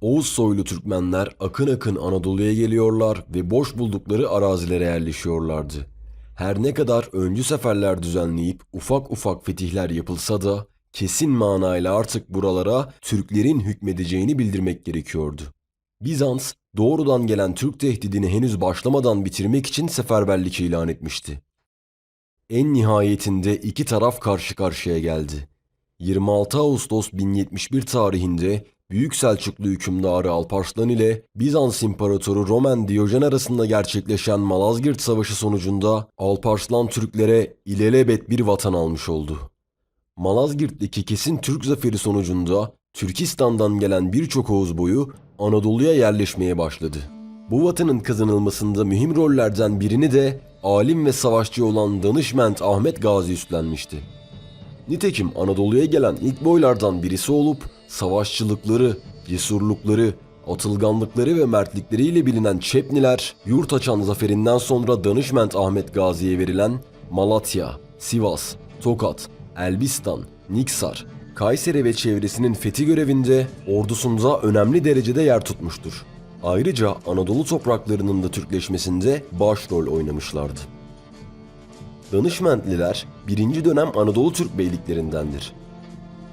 Oğuz soylu Türkmenler akın akın Anadolu'ya geliyorlar ve boş buldukları arazilere yerleşiyorlardı. Her ne kadar öncü seferler düzenleyip ufak ufak fetihler yapılsa da kesin manayla artık buralara Türklerin hükmedeceğini bildirmek gerekiyordu. Bizans doğrudan gelen Türk tehdidini henüz başlamadan bitirmek için seferberlik ilan etmişti. En nihayetinde iki taraf karşı karşıya geldi. 26 Ağustos 1071 tarihinde Büyük Selçuklu hükümdarı Alparslan ile Bizans İmparatoru Roman Diyojen arasında gerçekleşen Malazgirt Savaşı sonucunda Alparslan Türklere ilelebet bir vatan almış oldu. Malazgirt'teki kesin Türk zaferi sonucunda Türkistan'dan gelen birçok Oğuz boyu Anadolu'ya yerleşmeye başladı. Bu vatanın kazanılmasında mühim rollerden birini de alim ve savaşçı olan Danışment Ahmet Gazi üstlenmişti. Nitekim Anadolu'ya gelen ilk boylardan birisi olup savaşçılıkları, cesurlukları, atılganlıkları ve mertlikleriyle bilinen Çepniler, yurt açan zaferinden sonra Danışment Ahmet Gazi'ye verilen Malatya, Sivas, Tokat, Elbistan, Niksar, Kayseri ve çevresinin fethi görevinde ordusunda önemli derecede yer tutmuştur. Ayrıca Anadolu topraklarının da Türkleşmesinde başrol oynamışlardı. Danışmentliler birinci dönem Anadolu Türk beyliklerindendir.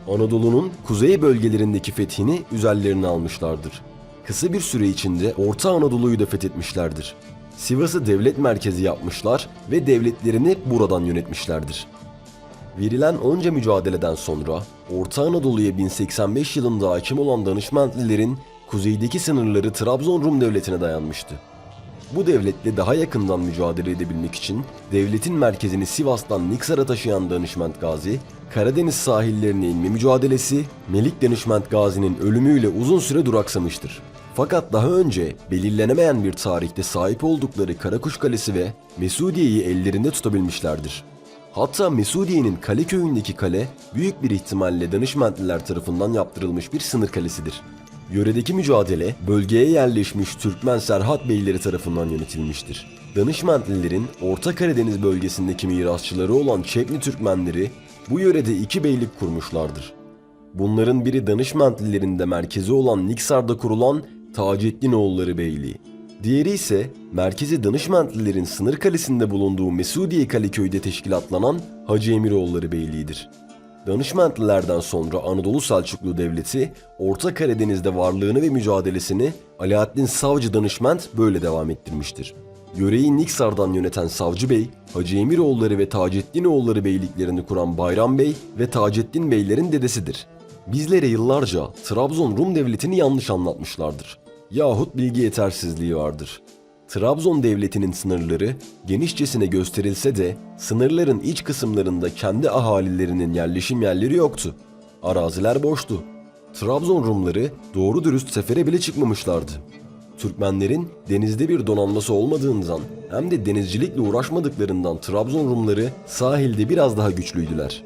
Anadolu'nun kuzey bölgelerindeki fethini üzerlerine almışlardır. Kısa bir süre içinde Orta Anadolu'yu da fethetmişlerdir. Sivas'ı devlet merkezi yapmışlar ve devletlerini buradan yönetmişlerdir. Verilen onca mücadeleden sonra Orta Anadolu'ya 1085 yılında hakim olan Danışmentlilerin kuzeydeki sınırları Trabzon Rum Devleti'ne dayanmıştı. Bu devletle daha yakından mücadele edebilmek için devletin merkezini Sivas'tan Niksar'a taşıyan Danışment Gazi, Karadeniz sahillerine inme mücadelesi Melik Danışment Gazi'nin ölümüyle uzun süre duraksamıştır. Fakat daha önce belirlenemeyen bir tarihte sahip oldukları Karakuş Kalesi ve Mesudiye'yi ellerinde tutabilmişlerdir. Hatta Mesudiye'nin kale köyündeki kale büyük bir ihtimalle Danışmentliler tarafından yaptırılmış bir sınır kalesidir. Yöredeki mücadele bölgeye yerleşmiş Türkmen Serhat beyleri tarafından yönetilmiştir. Danışmentlilerin Orta Karadeniz bölgesindeki mirasçıları olan Çepni Türkmenleri bu yörede iki beylik kurmuşlardır. Bunların biri Danışmentlilerin de merkezi olan Niksar'da kurulan Taceddinoğulları Beyliği. Diğeri ise merkezi Danışmentlilerin sınır kalesinde bulunduğu Mesudiye Kaleköy'de teşkilatlanan Hacı Emiroğulları Beyliği'dir. Danışmentlilerden sonra Anadolu Selçuklu Devleti Orta Karadeniz'de varlığını ve mücadelesini Alaaddin Savcı Danışment böyle devam ettirmiştir. Yöreyi Niksar'dan yöneten Savcı Bey, Hacı Emiroğulları ve Taceddinoğulları beyliklerini kuran Bayram Bey ve Taceddin Beylerin dedesidir. Bizlere yıllarca Trabzon Rum Devleti'ni yanlış anlatmışlardır. Yahut bilgi yetersizliği vardır. Trabzon devletinin sınırları genişçesine gösterilse de sınırların iç kısımlarında kendi ahalilerinin yerleşim yerleri yoktu. Araziler boştu. Trabzon Rumları doğru dürüst sefere bile çıkmamışlardı. Türkmenlerin denizde bir donanması olmadığından hem de denizcilikle uğraşmadıklarından Trabzon Rumları sahilde biraz daha güçlüydüler.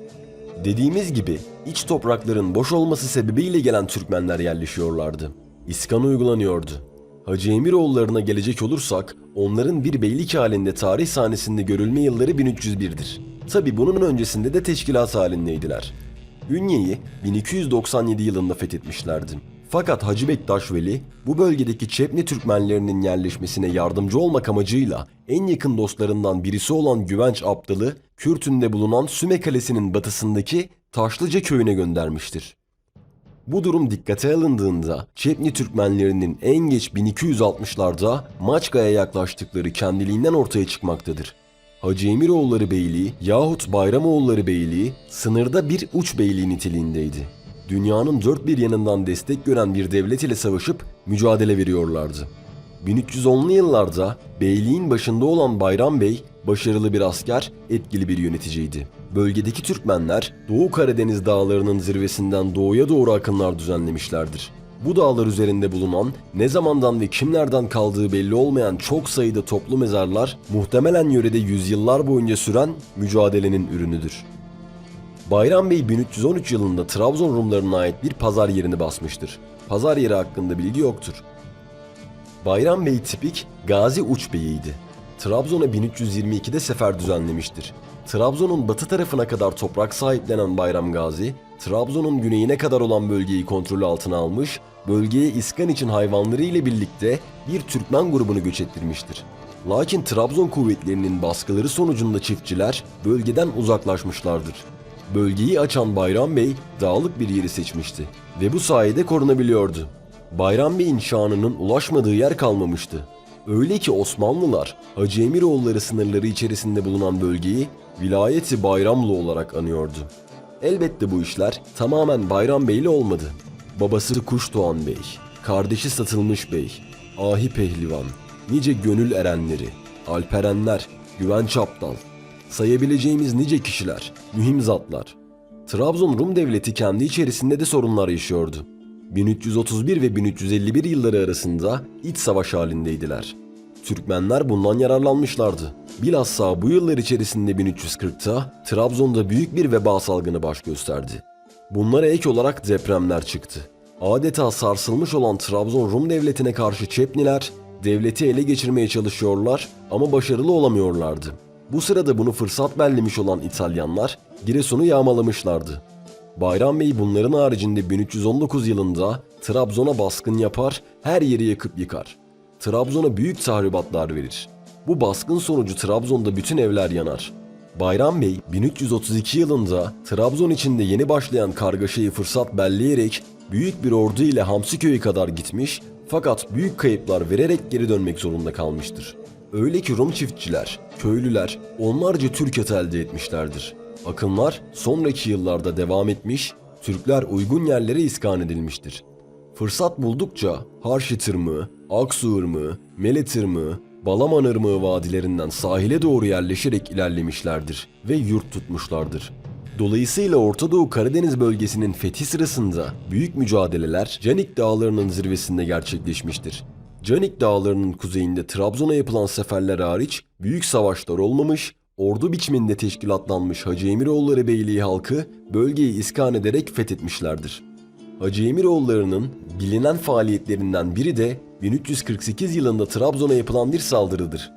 Dediğimiz gibi iç toprakların boş olması sebebiyle gelen Türkmenler yerleşiyorlardı. İskan uygulanıyordu. Hacı Emiroğullarına gelecek olursak onların bir beylik halinde tarih sahnesinde görülme yılları 1301'dir. Tabi bunun öncesinde de teşkilat halindeydiler. Ünye'yi 1297 yılında fethetmişlerdi. Fakat Hacı Bektaş Veli bu bölgedeki Çepni Türkmenlerinin yerleşmesine yardımcı olmak amacıyla en yakın dostlarından birisi olan Güvenç Abdalı, Kürtün'de bulunan Süme Kalesi'nin batısındaki Taşlıca köyüne göndermiştir. Bu durum dikkate alındığında Çepni Türkmenlerinin en geç 1260'larda Maçka'ya yaklaştıkları kendiliğinden ortaya çıkmaktadır. Hacı Emiroğulları Beyliği yahut Bayramoğulları Beyliği sınırda bir uç beyliği niteliğindeydi. Dünyanın dört bir yanından destek gören bir devlet ile savaşıp mücadele veriyorlardı. 1310'lu yıllarda beyliğin başında olan Bayram Bey başarılı bir asker, etkili bir yöneticiydi. Bölgedeki Türkmenler Doğu Karadeniz dağlarının zirvesinden doğuya doğru akınlar düzenlemişlerdir. Bu dağlar üzerinde bulunan ne zamandan ve kimlerden kaldığı belli olmayan çok sayıda toplu mezarlar muhtemelen yörede yüzyıllar boyunca süren mücadelenin ürünüdür. Bayram Bey 1313 yılında Trabzon Rumlarına ait bir pazar yerini basmıştır. Pazar yeri hakkında bilgi yoktur. Bayram Bey tipik Gazi Uç Bey'iydi. Trabzon'a 1322'de sefer düzenlemiştir. Trabzon'un batı tarafına kadar toprak sahiplenen Bayram Gazi, Trabzon'un güneyine kadar olan bölgeyi kontrolü altına almış, bölgeye iskan için hayvanları ile birlikte bir Türkmen grubunu göç ettirmiştir. Lakin Trabzon kuvvetlerinin baskıları sonucunda çiftçiler bölgeden uzaklaşmışlardır. Bölgeyi açan Bayram Bey dağlık bir yeri seçmişti ve bu sayede korunabiliyordu. Bayram Bey'in şanının ulaşmadığı yer kalmamıştı. Öyle ki Osmanlılar Hacı Emiroğulları sınırları içerisinde bulunan bölgeyi vilayeti Bayramlı olarak anıyordu. Elbette bu işler tamamen Bayram Bey'le olmadı. Babası Kuşdoğan Bey, kardeşi Satılmış Bey, Ahi Pehlivan, nice gönül erenleri, alperenler, Güven Çapdal, sayabileceğimiz nice kişiler, mühim zatlar. Trabzon Rum Devleti kendi içerisinde de sorunlar yaşıyordu. 1331 ve 1351 yılları arasında iç savaş halindeydiler. Türkmenler bundan yararlanmışlardı. Bilhassa bu yıllar içerisinde 1340'ta Trabzon'da büyük bir veba salgını baş gösterdi. Bunlara ek olarak depremler çıktı. Adeta sarsılmış olan Trabzon Rum devletine karşı Çepniler devleti ele geçirmeye çalışıyorlar ama başarılı olamıyorlardı. Bu sırada bunu fırsat bellemiş olan İtalyanlar Giresun'u yağmalamışlardı. Bayram Bey bunların haricinde 1319 yılında Trabzon'a baskın yapar, her yeri yakıp yıkar. Trabzon'a büyük tahribatlar verir. Bu baskın sonucu Trabzon'da bütün evler yanar. Bayram Bey 1332 yılında Trabzon içinde yeni başlayan kargaşayı fırsat belleyerek büyük bir ordu ile Hamsiköy'e kadar gitmiş fakat büyük kayıplar vererek geri dönmek zorunda kalmıştır. Öyle ki Rum çiftçiler, köylüler onlarca Türk atı elde etmişlerdir. Akınlar sonraki yıllarda devam etmiş, Türkler uygun yerlere iskan edilmiştir. Fırsat buldukça Harşi Tırmığı, Aksu Irmığı, Mele Tırmığı, Balaman Irmığı vadilerinden sahile doğru yerleşerek ilerlemişlerdir ve yurt tutmuşlardır. Dolayısıyla Orta Doğu Karadeniz bölgesinin fethi sırasında büyük mücadeleler Canik Dağları'nın zirvesinde gerçekleşmiştir. Canik Dağları'nın kuzeyinde Trabzon'a yapılan seferler hariç büyük savaşlar olmamış, ordu biçiminde teşkilatlanmış Hacı Emiroğulları Beyliği halkı bölgeyi iskan ederek fethetmişlerdir. Hacı Emiroğulları'nın bilinen faaliyetlerinden biri de 1348 yılında Trabzon'a yapılan bir saldırıdır.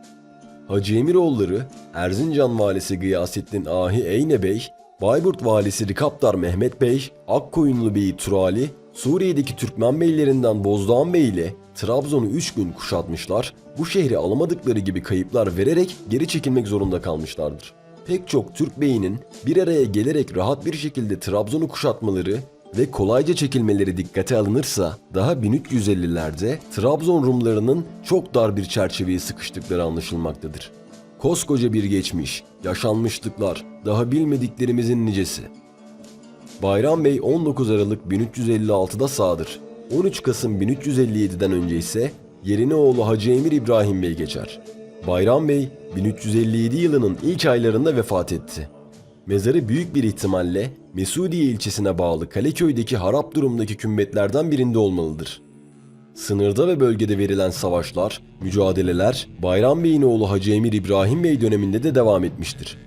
Hacı Emiroğulları, Erzincan valisi Gıyasettin Ahi Eyne Bey, Bayburt valisi Rikapdar Mehmet Bey, Akkoyunlu Bey Turali, Suriye'deki Türkmen beylerinden Bozdoğan Bey ile Trabzon'u 3 gün kuşatmışlar, bu şehri alamadıkları gibi kayıplar vererek geri çekilmek zorunda kalmışlardır. Pek çok Türk beyinin bir araya gelerek rahat bir şekilde Trabzon'u kuşatmaları ve kolayca çekilmeleri dikkate alınırsa daha 1350'lerde Trabzon Rumlarının çok dar bir çerçeveye sıkıştıkları anlaşılmaktadır. Koskoca bir geçmiş, yaşanmışlıklar, daha bilmediklerimizin nicesi. Bayram Bey 19 Aralık 1356'da sağdır. 13 Kasım 1357'den önce ise yerine oğlu Hacı Emir İbrahim Bey geçer. Bayram Bey 1357 yılının ilk aylarında vefat etti. Mezarı büyük bir ihtimalle Mesudiye ilçesine bağlı Kaleköy'deki harap durumdaki kümbetlerden birinde olmalıdır. Sınırda ve bölgede verilen savaşlar, mücadeleler Bayram Bey'in oğlu Hacı Emir İbrahim Bey döneminde de devam etmiştir.